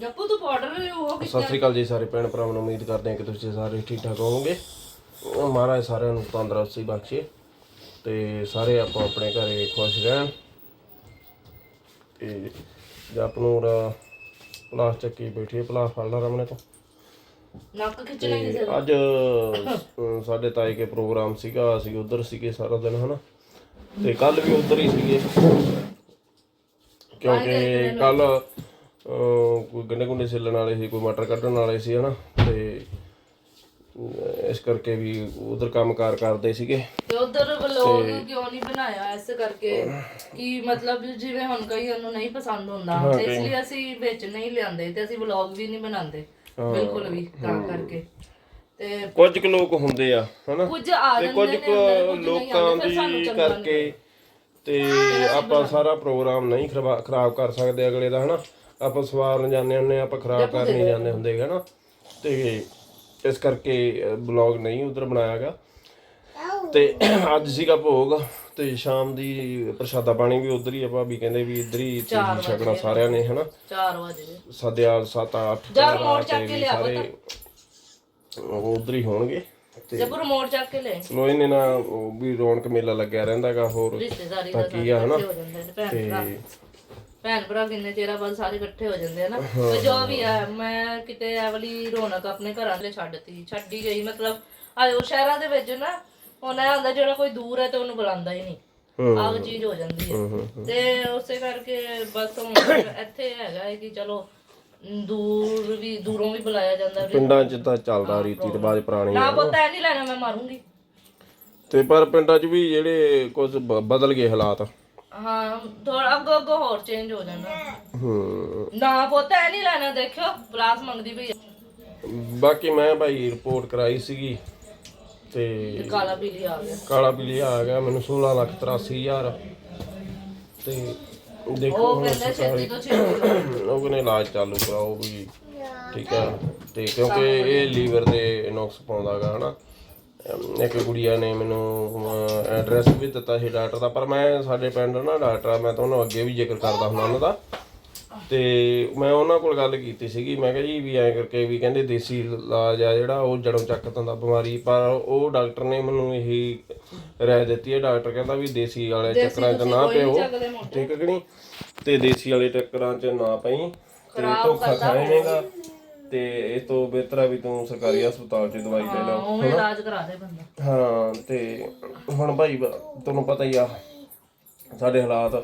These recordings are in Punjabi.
ਜੱਪੂ ਤੂੰ ਪਾਊਡਰ ਉਹ ਸਤਿ ਸ੍ਰੀ ਅਕਾਲ ਜੀ ਸਾਰੇ ਭੈਣ ਭਰਾਵਾਂ ਨੂੰ ਉਮੀਦ ਕਰਦੇ ਹਾਂ ਕਿ ਤੁਸੀਂ ਸਾਰੇ ਠੀਕ ਠਾਕ ਹੋਵੋਗੇ। ਉਹ ਮਹਾਰਾਜ ਸਾਰਿਆਂ ਨੂੰ ਤੰਦਰੁਸਤੀ ਬਖਸ਼ੇ ਤੇ ਸਾਰੇ ਆਪੋ ਆਪਣੇ ਘਰੇ ਖੁਸ਼ ਰਹਿਣ। ਤੇ ਜਪਨੂਰ ਪਲਾਸ ਚੱਕੀ ਬੈਠੀ ਪਲਾਸ ਫੜ ਲਾ ਰਮਨੇ ਤੋਂ। ਨੱਕ ਖਿੱਚਣਾ ਕਿਸੇ ਦਾ ਅੱਜ ਅਹ, ਸਾਡੇ ਤਾਏ ਕੇ ਪ੍ਰੋਗਰਾਮ ਸੀਗਾ ਅਸੀਂ ਉਧਰ ਸੀਗੇ ਸਾਰਾ ਦਿਨ ਹਨਾ। ਤੇ ਕੱਲ ਵੀ ਉਧਰ ਹੀ ਸੀਗੇ। ਕਿਉਂਕਿ ਕੱਲ ਕੋਈ ਗੰਡੇ ਗੁੰਡੇ ਛਿੱਲਣ ਵਾਲੇ ਸੀ ਕੋਈ ਮਟਰ ਕੱਢਣ ਵਾਲੇ ਸੀ ਹਨਾ? ਤੇ ਇਸ ਕਰਕੇ ਵੀ ਉਧਰ ਕੰਮਕਾਰ ਕਰਦੇ ਸੀਗੇ। ਤੇ ਉਧਰ ਵਲੋਗ ਕਿਉਂ ਨਹੀਂ ਬਣਾਇਆ? ਇਸ ਕਰਕੇ ਕਿ ਮਤਲਬ ਜਿਵੇਂ ਹੁਣ ਕਈ ਨੂੰ ਨਹੀਂ ਪਸੰਦ ਹੁੰਦਾ ਤੇ ਇਸ ਲਈ ਅਸੀਂ ਵਿੱਚ ਨਹੀਂ ਲਿਆਂਦੇ ਤੇ ਅਸੀਂ ਵਲੋਗ ਵੀ ਨਹੀਂ ਬਣਾਉਂਦੇ ਬਿਲਕੁਲ ਵੀ ਤਾਂ ਕਰਕੇ। ਤੇ ਕੁਝ ਕੁ ਲੋਕ ਹੁੰਦੇ ਆ ਹਨਾ? ਕੁਝ ਆ ਜਾਂਦੇ ਨੇ ਕੁਝ ਲੋਕਾਂ ਦੀ ਕਰਕੇ ਤੇ ਆਪਾਂ ਸਾਰਾ ਪ੍ਰੋਗਰਾਮ ਨਹੀਂ ਖਰਾਬ ਕਰ ਸਕਦੇ ਅਗਲੇ ਦਾ ਹਨਾ? ਆਪਾਂ ਸਵਾਰਨ ਜਾਂਦੇ ਹੁੰਦੇ ਆ, ਆਪਾਂ ਖਰਾਬ ਕਰ ਨਹੀਂ ਜਾਂਦੇ ਹੁੰਦੇ। ਹਨਾ? ਤੇ ਇਸ ਕਰਕੇ ਬਲੌਗ ਨਹੀਂ ਉਧਰ ਬਣਾਇਆਗਾ। ਤੇ ਅੱਜ ਸੀਗਾ ਭੋਗ ਤੇ ਸ਼ਾਮ ਦੀ ਪ੍ਰਸ਼ਾਦਾ ਪਾਣੀ ਵੀ ਉਧਰ ਹੀ ਆ ਭਾਬੀ ਕਹਿੰਦੇ ਵੀ ਇੱਧਰ ਹੀ ਤੁਸੀਂ ਛਕਣਾ ਸਾਰਿਆਂ ਨੇ ਹਨਾ? 4 ਵਜੇ ਸਦਿਆ 7 8 ਜਾ ਰਿਮੋਟ ਚੱਕ ਕੇ ਲਿਆ ਸਾਰੇ ਉਧਰ ਹੀ ਹੋਣਗੇ। ਤੇ ਜੱਪੂ ਰਿਮੋਟ ਚੱਕ ਕੇ ਲੈ ਇਹਨੇ ਨਾ ਉਹ ਵੀ ਰੌਣਕ ਮੇਲਾ ਲੱਗਿਆ ਰਹਿੰਦਾਗਾ ਹੋਰ ਰਿਸ਼ਤੇਦਾਰੀ ਦਾ ਸਾਰੇ ਇਕੱਠੇ ਹੋ ਜਾਂਦੇ ਨੇ ਭੈਣ ਭਰਾ ਕਿੰਨੇ ਚਿਰਾਂ ਬਾਅਦ ਸਾਰੇ ਇਕੱਠੇ ਹੋ ਜਾਂਦੇ ਆ ਨਾ। ਤੇ ਜੋ ਵੀ ਆ ਮੈਂ ਕਿਤੇ ਇਹ ਵਾਲੀ ਰੌਣਕ ਆਪਣੇ ਘਰਾਂ ਦੇ ਛੱਡਤੀ ਛੱਡੀ ਗਈ ਮਤਲਬ ਆ ਉਹ ਸ਼ਹਿਰਾਂ ਦੇ ਵਿੱਚ ਨਾ ਹੁਣ ਇਹ ਹੁੰਦਾ ਜਿਹੜਾ ਕੋਈ ਦੂਰ ਹੈ ਤੇ ਉਹਨੂੰ ਬੁਲਾਉਂਦਾ ਹੀ ਨਹੀਂ। ਆਹ ਚੀਜ਼ ਹੋ ਜਾਂਦੀ ਹੈ। ਤੇ ਉਸੇ ਕਰਕੇ ਬਸ ਹੁਣ ਇੱਥੇ ਹੈਗਾ ਹੈ ਕਿ ਚਲੋ ਦੂਰ ਵੀ ਦੂਰੋਂ ਵੀ ਬੁਲਾਇਆ ਜਾਂਦਾ ਵੀ ਪਿੰਡਾਂ 'ਚ ਤਾਂ ਚੱਲਦਾ ਰੀਤੀ ਰਿਵਾਜ ਪੁਰਾਣੀ ਨਾ ਪਤਾ ਇਹ ਨਹੀਂ ਲੈਣਾ ਮੈਂ ਮਾਰੂੰਗੀ। ਤੇ ਪਰ ਪਿੰਡਾਂ 'ਚ ਵੀ ਜਿਹੜੇ ਕੁਝ ਬ- ਬਦਲ ਗਏ ਹਾਲਾਤ। ਹਾਂ ਥੋੜਾ ਅੱਗੋਂ ਅੱਗੋਂ ਹੋਰ ਚੇਂਜ ਹੋ ਜਾਣਾ। ਹੂੰ। ਨਾ ਪੁੱਤ ਐ ਨਹੀਂ ਲੈਣਾ ਦੇਖਿਓ ਬਲਾਸ ਮੰਗਦੀ ਪਈ ਆ। ਬਾਕੀ ਮੈਂ ਭਾਈ ਰਿਪੋਰਟ ਕਰਾਈ ਸੀਗੀ ਤੇ ਕਾਲਾ ਪੀਲੀ ਆ ਗਿਆ। ਕਾਲਾ ਪੀਲੀ ਆ ਗਿਆ ਮੈਨੂੰ 16 ਲੱਖ 83 ਹਜ਼ਾਰ। ਤੇ ਦੇਖੋ ਉਹ ਹੁਣ ਕਹਿੰਦਾ ਛੇਤੀ ਤੋਂ ਛੇਤੀ ਉਹ ਕਹਿੰਦੇ ਇਲਾਜ ਚਾਲੂ ਕਰਾਓ ਵੀ ਠੀਕ ਆ। ਤੇ ਕਿਉਂਕਿ ਇਹ ਲੀਵਰ ਦੇ ਨੁਕਸ ਪਾਉਂਦਾਗਾ ਹਨਾ। ਇੱਕ ਕੁੜੀਆ ਨੇ ਮੈਨੂੰ ਐਡਰੈਸ ਵੀ ਦਿੱਤਾ ਸੀ ਡਾਕਟਰ ਦਾ ਪਰ ਮੈਂ ਸਾਡੇ ਪਿੰਡ ਨਾ ਡਾਕਟਰ ਆ ਮੈਂ ਤਾਂ ਉਹਨਾਂ ਅੱਗੇ ਵੀ ਜ਼ਿਕਰ ਕਰਦਾ ਹੁੰਦਾ ਉਹਨਾਂ ਦਾ। ਤੇ ਮੈਂ ਉਹਨਾਂ ਕੋਲ ਗੱਲ ਕੀਤੀ ਸੀਗੀ ਮੈਂ ਕਿਹਾ ਜੀ ਵੀ ਐਂ ਕਰਕੇ ਵੀ ਕਹਿੰਦੇ ਦੇਸੀ ਇਲਾਜ ਆ ਜਿਹੜਾ ਉਹ ਜੜੋਂ ਚੱਕ ਦਿੰਦਾ ਬਿਮਾਰੀ ਪਰ ਉਹ ਡਾਕਟਰ ਨੇ ਮੈਨੂੰ ਇਹੀ ਰਾਏ ਦਿੱਤੀ ਹੈ ਡਾਕਟਰ ਕਹਿੰਦਾ ਵੀ ਦੇਸੀ ਵਾਲੇ ਚੱਕਰਾਂ 'ਚ ਨਾ ਪਿਓ ਠੀਕ ਹੈ ਕਿ ਨਹੀਂ? ਤੇ ਦੇਸੀ ਵਾਲੇ ਟੱਕਰਾਂ 'ਚ ਨਾ ਪਈ ਤੇ ਧੋਖਾ ਖਾਏਗਾ ਤੇ ਇਹ ਤੋਂ ਬਿਹਤਰ ਆ ਵੀ ਤੂੰ ਸਰਕਾਰੀ ਹਸਪਤਾਲ 'ਚ ਦਵਾਈ ਲੈ ਲੈ ਉਹ ਇਲਾਜ ਕਰਾ ਦੇ ਬੰਦਾ। ਹਾਂ ਤੇ ਹੁਣ ਭਾਈ ਬ- ਤੁਹਾਨੂੰ ਪਤਾ ਹੀ ਆ ਸਾਡੇ ਹਾਲਾਤ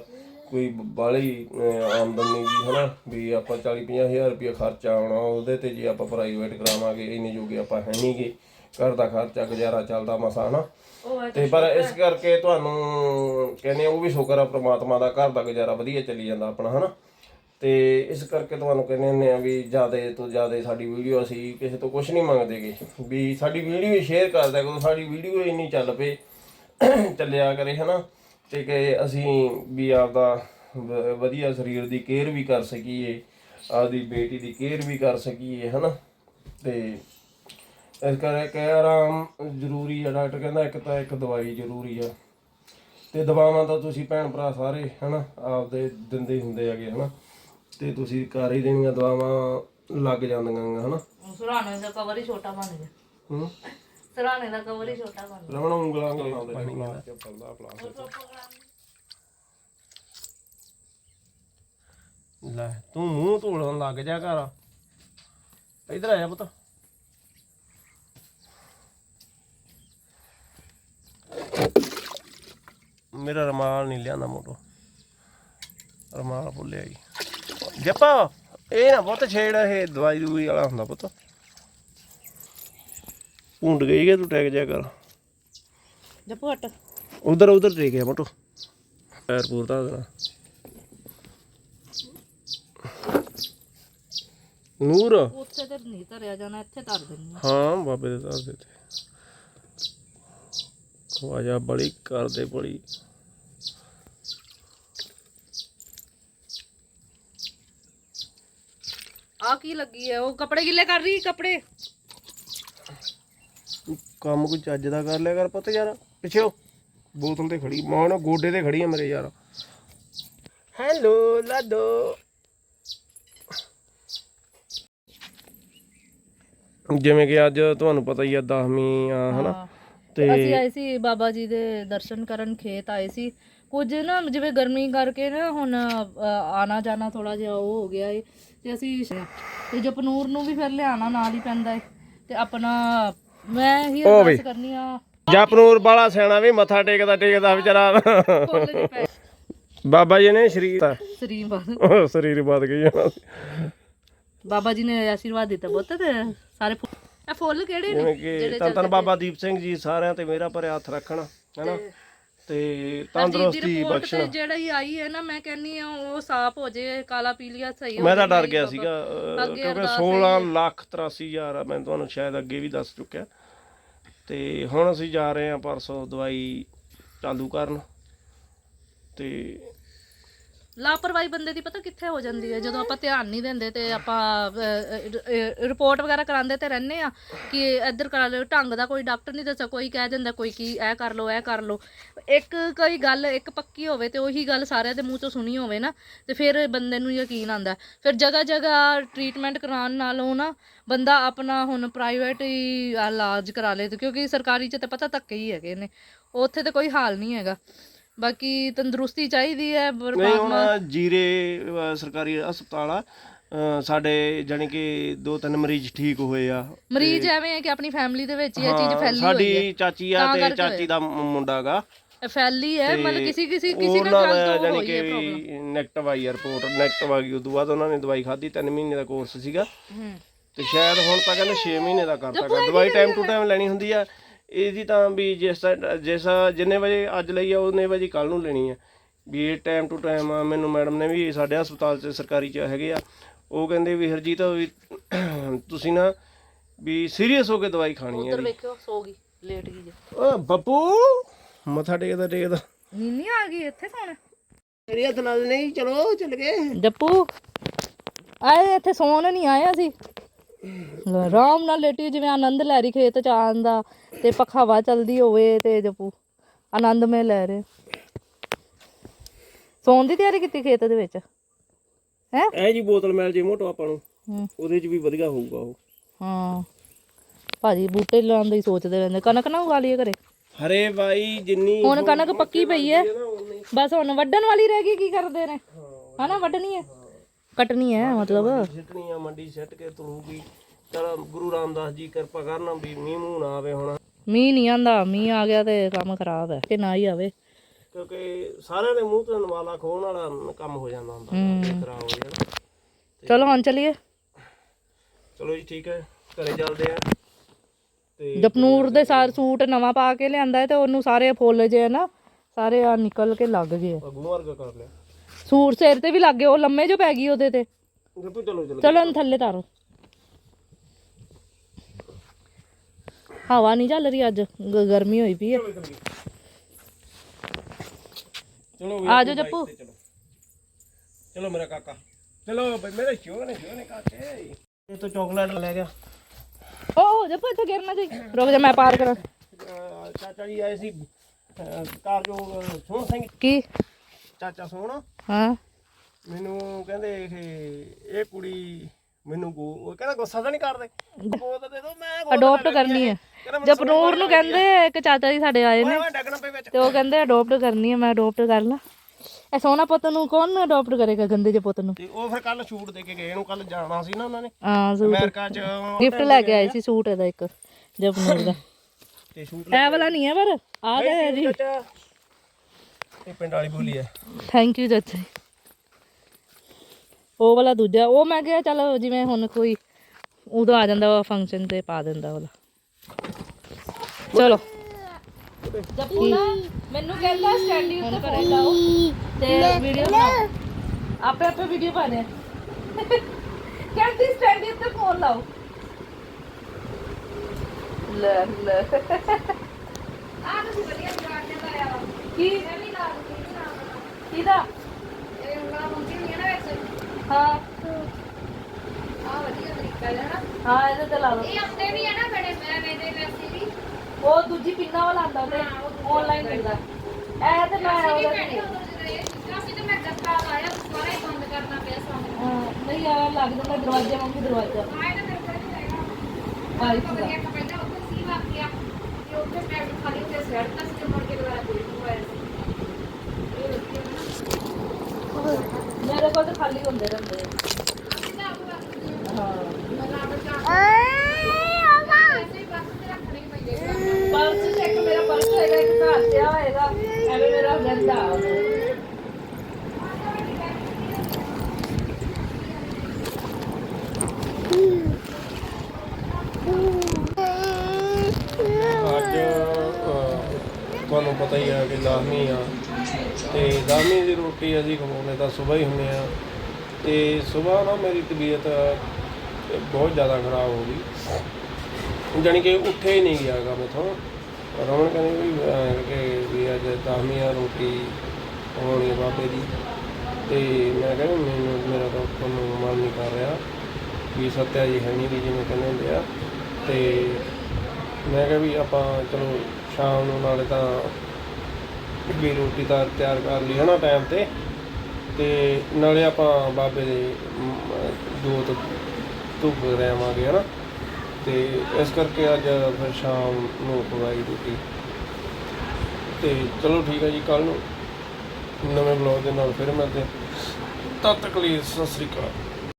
ਕੋਈ ਬਾਲੀ ਆਮਦਨੀ ਵੀ ਹਨਾ? ਵੀ ਆਪਾਂ 40 50 ਹਜ਼ਾਰ ਰੁਪਏ ਖਰਚਾ ਆਉਣਾ ਉਹਦੇ ਤੇ ਜੇ ਆਪਾਂ ਪ੍ਰਾਈਵੇਟ ਕਰਾਵਾਂਗੇ ਇੰਨੇ ਜੋਗੇ ਆਪਾਂ ਹੈ ਨਹੀਂਗੇ ਘਰ ਦਾ ਖਰਚਾ ਗੁਜ਼ਾਰਾ ਚੱਲਦਾ ਮਸਾ ਹਨਾ? ਉਹ ਤੇ ਪਰ ਇਸ ਕਰਕੇ ਤੁਹਾਨੂੰ ਕਹਿੰਦੇ ਆ, ਉਹ ਵੀ ਸ਼ੁਕਰ ਆ ਪ੍ਰਮਾਤਮਾ ਦਾ ਘਰ ਦਾ ਗੁਜ਼ਾਰਾ ਵਧੀਆ ਚੱਲੀ ਜਾਂਦਾ ਆਪਣਾ ਹਨਾ? ਤੇ ਇਸ ਕਰਕੇ ਤੁਹਾਨੂੰ ਕਹਿੰਦੇ ਹੁੰਦੇ ਆ ਵੀ ਜ਼ਿਆਦਾ ਤੋਂ ਜ਼ਿਆਦਾ ਸਾਡੀ ਵੀਡੀਓ ਅਸੀਂ ਕਿਸੇ ਤੋਂ ਕੁਝ ਨਹੀਂ ਮੰਗਦੇਗੇ। ਵੀ ਸਾਡੀ ਵੀਡੀਓ ਸ਼ੇਅਰ ਕਰ ਦਿਆ ਕਰੋ, ਸਾਡੀ ਵੀਡੀਓ ਇੰਨੀ ਚੱਲ ਪਏ ਚੱਲਿਆ ਕਰੇ, ਹਨਾ? ਤੇ ਕਿ ਅਸੀਂ ਵੀ ਆਪਦਾ ਵਧੀਆ ਸਰੀਰ ਦੀ ਕੇਅਰ ਵੀ ਕਰ ਸਕੀਏ, ਆਪਦੀ ਬੇਟੀ ਦੀ ਕੇਅਰ ਵੀ ਕਰ ਸਕੀਏ, ਹਨਾ? ਤੇ ਇਸ ਕਰਕੇ ਆਰਾਮ ਜ਼ਰੂਰੀ ਆ, ਡਾਕਟਰ ਕਹਿੰਦਾ ਇੱਕ ਤਾਂ ਇੱਕ ਦਵਾਈ ਜ਼ਰੂਰੀ ਆ। ਤੇ ਦਵਾਵਾਂ ਤਾਂ ਤੁਸੀਂ ਭੈਣ ਭਰਾ ਸਾਰੇ, ਹਨਾ? ਆਪਦੇ ਦਿੰਦੇ ਹੁੰਦੇ ਹੈਗੇ, ਹਨਾ? ਤੇ ਤੁਸੀਂ ਕਰ ਹੀ ਦੇਣੀਆਂ ਦਵਾਵਾਂ ਲੱਗ ਜਾਂਦੀਆਂ ਗਾ, ਹਨਾ? ਸੁਰਾਣੇ ਦਾ ਕਵਰ ਹੀ ਛੋਟਾ ਬਣ ਗਿਆ। ਹੂੰ? ਸੁਰਾਣੇ ਦਾ ਕਵਰ ਹੀ ਛੋਟਾ ਬਣ ਗਿਆ। ਰਵਣ ਉਂਗਲਾਂ ਲਾਉਂਦੇ ਪਾਣੀ ਨਾਲ। ਚੱਲਦਾ ਪਲਾਸ ਲੈ ਤੂੰ ਮੂੰਹ ਧੋਣ ਲੱਗ ਜਾ ਘਰ। ਇਧਰ ਆ ਜਾ ਪੁੱਤ। ਮੇਰਾ ਰਮਾਲ ਨਹੀਂ ਲਿਆਂਦਾ ਮੋਟੋ। ਰਮਾਲ ਭੁੱਲਿਆ ਜੀ। ਜੱਪਾ ਇਹ ਨਾ ਪੁੱਤ ਛੇੜ ਇਹ ਦਵਾਈ ਦੂਈ ਵਾਲਾ ਹੁੰਦਾ ਪੁੱਤ। ਭੁੰਡ ਗਈ ਕਿ ਤੂੰ ਟੈਗ ਜਾ ਕਰ? ਜੱਪੂ ਹਟ। ਉਧਰ ਉਧਰ ਦੇ ਗਿਆ ਮੋਟੋ। ਪੈਰ ਪੂਰ ਦਾ ਦੇਣਾ ਨੂਰ। ਉੱਥੇ ਤੇ ਨਹੀਂ ਧਰਿਆ ਜਾਣਾ ਇੱਥੇ ਧਰ ਦਿੰਨੀ ਹਾਂ ਬਾਬੇ ਦੇ ਦੱਸ ਦਿੱਤੇ। ਖਵਾਜਾ ਬੜੀ ਕਰਦੇ ਬੜੀ। ਆ ਕੀ ਲੱਗੀ ਹੈ ਉਹ ਕੱਪੜੇ ਗਿੱਲੇ ਕਰ ਰਹੀ ਕੱਪੜੇ? ਕੰਮ ਕੋਈ ਚੱਜ ਦਾ ਕਰ ਲਿਆ ਕਰ ਪੁੱਤ ਯਾਰ। ਪਿੱਛੇ ਬੋਤਲ ਤੇ ਖੜੀ। ਮਾਂ ਨਾ ਗੋਡੇ ਤੇ ਖੜੀ ਆ ਮੇਰੇ ਯਾਰ। ਹੈਲੋ ਲਾਡੋ। ਜਿਵੇਂ ਕਿ ਅੱਜ ਤੁਹਾਨੂੰ ਪਤਾ ਹੀ ਆ 10ਵੀਂ ਆ ਹਨਾ। ਤੇ ਅਸੀਂ ਆਏ ਸੀ ਬਾਬਾ ਜੀ ਦੇ ਦਰਸ਼ਨ ਕਰਨ ਖੇਤ ਆਏ ਸੀ। ਕੁਝ ਨਾ ਜਿਵੇਂ ਗਰਮੀ ਕਰਕੇ ਨਾ ਹੁਣ ਆਣਾ ਜਾਣਾ ਥੋੜਾ ਜਿਹਾ ਉਹ ਹੋ ਗਿਆ ਏ ਤੇ ਅਸੀਂ ਤੇ ਜਪਨੂਰ ਨੂੰ ਵੀ ਫਿਰ ਲਿਆਣਾ ਨਾਲ ਹੀ ਪੈਂਦਾ ਏ ਤੇ ਆਪਣਾ ਮੈਂ ਹੀ ਅਰਦਾਸ ਕਰਨੀ ਆ। ਜਪਨੂਰ ਵਾਲਾ ਸਿਆਣਾ ਵੀ ਮੱਥਾ ਟੇਕਦਾ ਟੇਕਦਾ ਵਿਚਾਰਾ। ਬਾਬਾ ਜੀ ਨੇ ਸ਼ਰੀਰ ਸਰੀਰ ਵੱਲ। ਸਰੀਰ ਬਾਦ ਗਈ ਬਾਬਾ ਜੀ ਨੇ ਆਸ਼ੀਰਵਾਦ ਦਿੱਤਾ ਪੁੱਤ ਤੇ ਸਾਰੇ ਫੁੱਲ। ਇਹ ਫੁੱਲ ਕਿਹੜੇ ਨੇ? ਧੰਨ ਧੰਨ ਬਾਬਾ ਦੀਪ ਸਿੰਘ ਜੀ ਸਾਰਿਆਂ ਤੇ ਮੇਰਾ ਭਰਿਆ ਹੱਥ ਰੱਖਣ ਹੈਨਾ ਤੇ ਤੰਦਰੁਸਤੀ ਬਖਸ਼ਣ। ਜਿਹੜੀ ਆਈ ਹੈ ਨਾ ਮੈਂ ਕਹਿੰਨੀ ਆ ਉਹ ਸਾਫ਼ ਹੋ ਜੇ ਕਾਲਾ ਪੀਲੀਆ ਸਹੀ ਹੋ ਮੈਂ ਤਾਂ ਡਰ ਗਿਆ ਸੀਗਾ ਕਿਉਂਕਿ ਅਰਦਾਸ 16 ਲੱਖ 83 ਹਜ਼ਾਰ ਆ ਮੈਂ ਤੁਹਾਨੂੰ ਸ਼ਾਇਦ ਅੱਗੇ ਵੀ ਦੱਸ ਚੁੱਕਿਆ। ਤੇ ਹੁਣ ਅਸੀਂ ਜਾ ਰਹੇ ਹਾਂ ਪਰਸੋਂ ਦਵਾਈ ਚਾਲੂ ਕਰਨ। ਤੇ ਲਾਪਰਵਾਹੀ ਬੰਦੇ ਦੀ ਪਤਾ ਕਿੱਥੇ ਹੋ ਜਾਂਦੀ ਹੈ? ਜਦੋਂ ਆਪਾਂ ਧਿਆਨ ਨਹੀਂ ਦਿੰਦੇ ਤੇ ਆਪਾਂ ਰਿਪੋਰਟ ਵਗੈਰਾ ਕਰਾਉਂਦੇ ਤੇ ਰਹਿੰਦੇ ਆ ਕਿ ਇੱਧਰ ਕਰਾ ਲਓ, ਢੰਗ ਦਾ ਕੋਈ ਡਾਕਟਰ ਨਹੀਂ ਦੱਸਦਾ ਕੋਈ ਕਹਿ ਦਿੰਦਾ, ਕੋਈ ਕੀ, ਇਹ ਕਰ ਲਓ, ਇਹ ਕਰ ਲਓ। ਇੱਕ ਕੋਈ ਗੱਲ, ਇੱਕ ਪੱਕੀ ਹੋਵੇ ਤੇ ਉਹੀ ਗੱਲ ਸਾਰਿਆਂ ਦੇ ਮੂੰਹ ਤੋਂ ਸੁਣੀ ਹੋਵੇ ਨਾ, ਤੇ ਫਿਰ ਬੰਦੇ ਨੂੰ ਯਕੀਨ ਆਉਂਦਾ ਫਿਰ ਜਗ੍ਹਾ ਜਗ੍ਹਾ ਟ੍ਰੀਟਮੈਂਟ ਕਰਾਉਣ ਨਾਲੋਂ ਨਾ ਬੰਦਾ ਆਪਣਾ ਹੁਣ ਪ੍ਰਾਈਵੇਟ ਹੀ ਇਲਾਜ ਕਰਾ ਲੇ ਕਿਉਂਕਿ ਸਰਕਾਰੀ ਚ ਤਾਂ ਪਤਾ ਧੱਕੇ ਹੀ ਹੈਗੇ ਨੇ, ਉੱਥੇ ਤਾਂ ਕੋਈ ਹਾਲ ਨਹੀਂ ਹੈਗਾ। ਬਾਕੀ ਤੰਦਰੁਸਤੀ ਚਾਹੀਦੀ ਹੈ ਨਹੀਂ ਪਰਮਾਤਮਾ ਹੁਣ ਜੀਰੇ ਅਹ, ਸਰਕਾਰੀ ਹਸਪਤਾਲ ਆ। ਅਹ, ਸਾਡੇ ਜਾਣੀ ਕਿ ਦੋ ਤਿੰਨ ਮਰੀਜ਼ ਠੀਕ ਹੋਏ ਆ। ਮਰੀਜ਼ ਐਵੇਂ ਹੈ ਕਿ ਆਪਣੀ ਫੈਮਿਲੀ ਦੇ ਵਿੱਚ ਹੀ ਇਹ ਚੀਜ਼ ਹਾਂ, ਫੈਲੀ ਹੋਈ ਹੈ। ਸਾਡੀ ਚਾਚੀ ਆ ਤਾਂ ਤੇ ਕਰਕੇ ਚਾਚੀ ਦਾ ਮੁ- ਮੁੰਡਾ ਗਾ। ਇਹ ਫੈਲੀ ਹੈ ਮਤਲਬ ਕਿਸੇ ਕਿਸੇ ਕਿਸੇ ਉਹਨਾਂ ਨਾਲ ਦਾ ਗੱਲ ਤੋਂ ਜਾਣੀ ਹੋਈ ਕਿ ਹੈ ਪ੍ਰੋਬਲਮ ਨੈਗੇਟਿਵ ਆਈ ਰਿਪੋਰਟ ਨੈਗੇਟਿਵ ਆ ਗਈ। ਉਦੋਂ ਬਾਅਦ ਉਹਨਾਂ ਨੇ ਦਵਾਈ ਖਾਧੀ 3 ਮਹੀਨੇ ਦਾ ਕੋਰਸ ਸੀਗਾ। ਹੂੰ। ਤੇ ਸ਼ਾਇਦ ਹੁਣ ਤਾਂ ਕਹਿੰਦੇ 6 ਮਹੀਨੇ ਦਾ ਕਰਤਾ ਗਾ ਦਵਾਈ ਟਾਈਮ ਟੂ ਟਾਈਮ ਲੈਣੀ ਹੁੰਦੀ ਆ। ਇਹਦੀ ਤਾਂ ਵੀ ਜਿਸ ਜਿਸ ਜਿੰਨੇ ਵਜੇ ਅੱਜ ਲਈ ਆ ਉਹਨੇ ਵਜੇ ਕੱਲ ਨੂੰ ਲੈਣੀ ਆ। ਵੀ ਇਹ ਟਾਈਮ ਟੂ ਟਾਈਮ ਮੈਨੂੰ ਮੈਡਮ ਨੇ ਵੀ ਸਾਡੇ ਹਸਪਤਾਲ 'ਚ ਸਰਕਾਰੀ 'ਚ ਹੈਗੇ ਆ। ਉਹ ਕਹਿੰਦੇ ਵੀ ਹਰਜੀਤ ਵੀ ਤੁਸੀਂ ਨਾ ਵੀ ਸੀਰੀਅਸ ਹੋ ਕੇ ਦਵਾਈ ਖਾਣੀ ਹੈ ਉਧਰ ਵੇਖਿਓ ਸੋ ਗਈ ਲੇਟ ਗਈ ਜੇ ਓ ਬੱਪੂ ਮੱਥਾ ਟੇਕਦਾ ਟੇਕਦਾ। ਨੀਨੀ ਆ ਗਈ ਇੱਥੇ ਸੌਣ ਮੇਰੇ ਹੱਥ ਨਾਲ ਨਹੀਂ ਚਲੋ ਚੱਲ ਗਏ। ਜੱਪੂ ਆਏ ਇੱਥੇ ਸੌਣ ਨਹੀਂ ਅਸੀਂ ਲੈ, ਆਰਾਮ ਨਾਲ ਲੇਟੀ ਜਿਵੇਂ ਆਨੰਦ ਲੈ ਰਹੀ ਖੇਤ ਚ ਆਉਣ ਦਾ ਤੇ ਪੱਖਾ ਹਵਾ ਚਲਦੀ ਹੋਵੇ ਤੇ ਜੱਪੂ ਆਨੰਦ ਮੈਂ ਲੈ ਰਹੇ। ਸੌਣ ਦੀ ਤਿਆਰੀ ਕੀਤੀ ਖੇਤ ਦੇ ਵਿੱਚ? ਹੈ? ਇਹ ਜੀ ਬੋਤਲ ਮਿਲ ਜੇ ਮੋਟੋ ਆਪਾਂ ਨੂੰ ਉਹਦੇ 'ਚ ਵੀ ਵਧੀਆ ਹੋਊਗਾ ਉਹ। ਹਾਂ। ਭਾਜੀ ਬੂਟੇ ਲਾਉਣ ਦੀ ਸੋਚਦੇ ਰਹਿੰਦੇ ਕਣਕ ਨਾ ਉਗਾ ਲਈਏ ਘਰੇ। ਹਰੇ ਬਾਈ ਜਿੰਨੀ ਹੁਣ ਕਣਕ ਪੱਕੀ ਪਈ ਹੈ। ਬਸ ਹੁਣ ਵੱਢਣ ਵਾਲੀ ਰਹਿ ਗਈ ਕੀ ਕਰਦੇ ਨੇ? ਹਨਾ ਵੱਢਣੀ ਹੈ? ਕੱਟਣੀ ਹੈ ਮਤਲਬ। ਸਿੱਟਣੀ ਆ ਮੰਡੀ ਸਿੱਟ ਕੇ ਤੁਰੂਗੀ। ਚਲ ਗੁਰੂ ਰਾਮਦਾਸ ਜੀ ਕਿਰਪਾ ਕਰਨ ਵੀ ਮੀਂਹ ਮੂੰਹ ਨਾ ਆਵੇ ਹੁਣ। ਮੀਂਹ ਨਹੀਂ ਆਂਦਾ ਮੀਂਹ ਆ ਗਿਆ ਤੇ ਕੰਮ ਖਰਾਬ ਹੈ ਕਿ ਨਾ ਹੀ ਆਵੇ। ਕਿਉਂਕਿ ਸਾਰਿਆਂ ਦੇ ਮੂੰਹ ਤੋਂ ਨਵਾਲਾ ਖੋਣ ਵਾਲਾ ਕੰਮ ਹੋ ਜਾਂਦਾ ਹੁੰਦਾ ਖਰਾਬ ਹੋ ਜਾਣਾ। ਚਲੋ ਹੁਣ ਚਲੀਏ। ਚਲੋ ਜੀ ਠੀਕ ਹੈ ਘਰੇ ਚੱਲਦੇ ਆ। ਤੇ ਜਪਨੂਰ ਦੇ ਸਾਰ ਸੂਟ ਨਵਾਂ ਪਾ ਕੇ ਲਿਆਂਦਾ ਹੈ ਤੇ ਉਹਨੂੰ ਸਾਰੇ ਫੁੱਲ ਜੇ ਨਾ ਸਾਰੇ ਆ ਨਿਕਲ ਕੇ ਲੱਗ ਗਏ। ਅਗੂ ਵਰਗਾ ਕਰ ਲਿਆ। ਸੂਟ ਸਿਰ ਤੇ ਵੀ ਲੱਗ ਗਏ ਉਹ ਲੰਮੇ ਜੋ ਪੈ ਗਈ ਉਹਦੇ ਤੇ। ਜੱਪੂ ਚਲੋ ਚਲੋ। ਚਲੋ ਇਹਨੂੰ ਥੱਲੇ ਤਾਰੋ। ਹਵਾ ਨਹੀਂ ਚੱਲ ਰਹੀ ਅੱਜ ਗ- ਗਰਮੀ ਹੋਈ ਪਈ ਹੈ ਚਲੋ ਆ ਜਾਓ ਜੱਪੂ। ਚਲੋ। ਚਲੋ ਮੇਰਾ ਕਾਕਾ। ਚਲੋ ਬਈ ਮੇਰੇ ਸ਼ੋਰ ਨੇ ਸ਼ੋਰ ਨੇ ਕਾਕੇ। ਇਹ ਤਾਂ ਚਾਕਲੇਟ ਲੈ ਗਿਆ। ਓ ਜੱਪੂ ਇੱਥੇ ਗਿਰਨਾ ਜੀ। ਰੁਕ ਜਾ ਮੈਂ ਪਾਰ ਕਰਾਂ। ਅਹ ਚਾਚਾ ਜੀ ਆਏ ਸੀ। ਅਹ ਕਾਰਜੋ ਸੋਹਣ ਸਿੰਘ। ਕੀ? ਚਾਚਾ ਸੋਹਣ। ਹਾਂ। ਮੈਨੂੰ ਕਹਿੰਦੇ ਕਿ ਇਹ ਕੁੜੀ ਮੈਨੂੰ ਗੋ ਉਹ ਕਹਿੰਦਾ ਗੁੱਸਾ ਤਾਂ ਨਹੀਂ ਕਰਦੇ। ਗੋਦ ਦੇ ਦੋ ਮੈਂ ਗੋਦ ਅਡਾਪਟ ਕਰਨੀ ਹੈ ਜਪਨੂਰ ਨੂੰ ਕਹਿੰਦੇ ਇੱਕ ਚਾਚਾ ਜੀ ਸਾਡੇ ਆਏ ਨੇ ਤੇ ਉਹ ਕਹਿੰਦੇ ਅਡਾਪਟ ਕਰਨੀ ਹੈ ਮੈਂ ਅਡਾਪਟ ਕਰ ਲਾਂ। ਇਹ ਸੋਹਣਾ ਪੁੱਤ ਨੂੰ ਕੌਣ ਅਡਾਪਟ ਕਰੇਗਾ ਗੰਦੇ ਜਿਹੇ ਪੁੱਤ ਨੂੰ? ਤੇ ਉਹ ਫਿਰ ਕੱਲ ਸ਼ੂਟ ਦੇ ਕੇ ਗਏ ਇਹਨੂੰ ਕੱਲ ਜਾਣਾ ਸੀ ਨਾ ਉਹਨਾਂ ਨੇ। ਹਾਂ ਸੂਟ। ਅਮਰੀਕਾ ਚ ਗਿਫਟ ਲੈ ਕੇ ਆਏ ਸੀ। ਸੂਟ ਇਹਦਾ ਇੱਕ ਜਪਨੂਰ ਦਾ। ਤੇ ਸ਼ੂਟ ਇਹ ਵਾਲਾ ਨਹੀਂ ਹੈ ਪਰ ਆ ਗਿਆ ਜੀ ਇਹ ਪਿੰਡ ਵਾਲੀ ਬੋਲੀ ਹੈ। ਥੈਂਕ ਯੂ ਚਾਚਾ। ਜੀ ਉਹ ਵਾਲਾ ਦੂਜਾ ਉਹ ਮੈਂ ਕਿਹਾ ਚੱਲ ਜਿਵੇਂ ਹੁਣ ਕੋਈ ਉਦੋਂ ਆ ਜਾਂਦਾ ਫੰਕਸ਼ਨ ਤੇ ਪਾ ਦਿੰਦਾ ਉਹ ਚਲੋ। ਜੱਪੂ ਨਾ ਮੈਨੂੰ ਕਹਿੰਦਾ ਸਟੈਂਡੀ ਉੱਤੇ ਫੋਨ ਲਾਓ ਤੇ ਵੀਡੀਓ ਬਣਾਓ ਆਪੇ ਆਪੇ ਵੀਡੀਓ ਪਾਣੇ ਕਹਿੰਦੀ ਸਟੈਂਡੀ ਉੱਤੇ ਫੋਨ ਲਾਓ। ਲੈ ਲੈ। ਆ ਤੁਸੀਂ ਵਧੀਆ ਜਵਾਬ ਦੇ ਕੀ? ਮੈਂ ਵੀ ਲਾ ਦੂੰਗੀ ਕਿਹਦਾ ਹਾਂ। ਹਾਂ ਇਹਦੇ ਤੇ ਲਾ ਲਓ। ਉਹ ਦੂਜੀ ਪਿੰਨਾ ਵਾਲਾ ਆਂਦਾ ਤੇ ਆਨਲਾਈਨ ਮਿਲਦਾ। ਇਹ ਤੇ ਮੈਂ ਉਹਦਾ ਤੇ ਹਾਂ, ਨਹੀਂ ਆ ਲੱਗ ਜਾਂਦਾ ਦਰਵਾਜ਼ੇ ਵਾਂਗੂ ਦਰਵਾਜ਼ਾ। ਬਾਈ ਪਤਾ ਨਹੀਂ ਪਹਿਲਾਂ ਉੱਥੇ ਸੀ ਵਾਕਿਆ। ਕਿ ਉੱਥੇ ਪੈਕ ਖਾਲੀ ਤੇ ਸੈੱਟ ਤੱਕ ਤੇ ਮੁੜ ਕੇ ਦੁਬਾਰਾ ਦੇ ਦੂੰਗਾ ਇਹ ਵਧੀਆ ਨਾ ਮੇਰੇ ਕੋਲ ਤਾਂ ਖਾਲੀ ਹੁੰਦੇ ਰਹਿੰਦੇ ਪਰਸ 'ਚ ਮੇਰਾ ਪਰਸ ਹੈਗਾ ਇੱਕ ਘਰ ਪਿਆ ਹੋਏਗਾ ਐਵੇਂ ਮੇਰਾ ਰਹਿੰਦਾ ਅੱਜ ਤੁਹਾਨੂੰ ਪਤਾ ਹੀ ਆ ਕਿ ਦਸਵੀਂ ਆ। ਤੇ ਦਸਵੀਂ ਦੀ ਰੋਟੀ ਅਸੀਂ ਖਵਾਉਂਦੇ ਤਾਂ ਸਵੇਰ ਹੀ ਹੁੰਦੇ ਆ ਤੇ ਸਵੇਰ ਨਾ ਮੇਰੀ ਤਬੀਅਤ ਬਹੁਤ ਜ਼ਿਆਦਾ ਖਰਾਬ ਹੋ ਗਈ। ਜਾਣੀ ਕਿ ਉੱਠੇ ਹੀ ਨਹੀਂ ਗਿਆਗਾ ਮੈਥੋਂ ਰਮਨ ਕਹਿੰਦੇ ਵੀ ਕਿ ਵੀ ਅੱਜ ਦਸਵੀਂ ਆ ਰੋਟੀ ਹੋਣੀ ਆ ਬਾਬੇ ਦੀ। ਤੇ ਮੈਂ ਕਹਿੰਦਾ ਮੈਨੂੰ, ਮੇਰਾ ਤਾਂ ਉੱਠਣ ਨੂੰ ਮਨ ਨਹੀਂ ਕਰ ਰਿਹਾ ਵੀ ਸੱਤਿਆ ਜੀ ਹੈ ਨਹੀਂ ਗੀ ਜਿਵੇਂ ਕਹਿੰਦੇ ਹੁੰਦੇ ਆ। ਤੇ ਮੈਂ ਕਿਹਾ ਵੀ ਆਪਾਂ ਚਲੋ ਸ਼ਾਮ ਨੂੰ ਨਾਲੇ ਤਾਂ ਵੀ ਰੋਟੀ ਤਾਂ ਤਿਆਰ ਕਰ ਲਈ ਹੈ ਨਾ ਟਾਈਮ ਤੇ। ਤੇ ਨਾਲੇ ਆਪਾਂ ਬਾਬੇ ਦੇ ਜੋਤ ਧੁੱਪ ਰਹਿਵਾਂਗੇ ਹਨਾ। ਤੇ ਇਸ ਕਰਕੇ ਅੱਜ ਫਿਰ ਸ਼ਾਮ ਨੂੰ ਪਵਾਈ ਰੋਟੀ। ਤੇ ਚਲੋ ਠੀਕ ਹੈ ਜੀ ਕੱਲ ਨੂੰ ਨਵੇਂ ਬਲੌਗ ਦੇ ਨਾਲ ਫਿਰ ਮਿਲਦੇ ਹਾਂ। ਤਦ ਤੱਕ ਲਈ ਸਤਿ ਸ੍ਰੀ ਅਕਾਲ।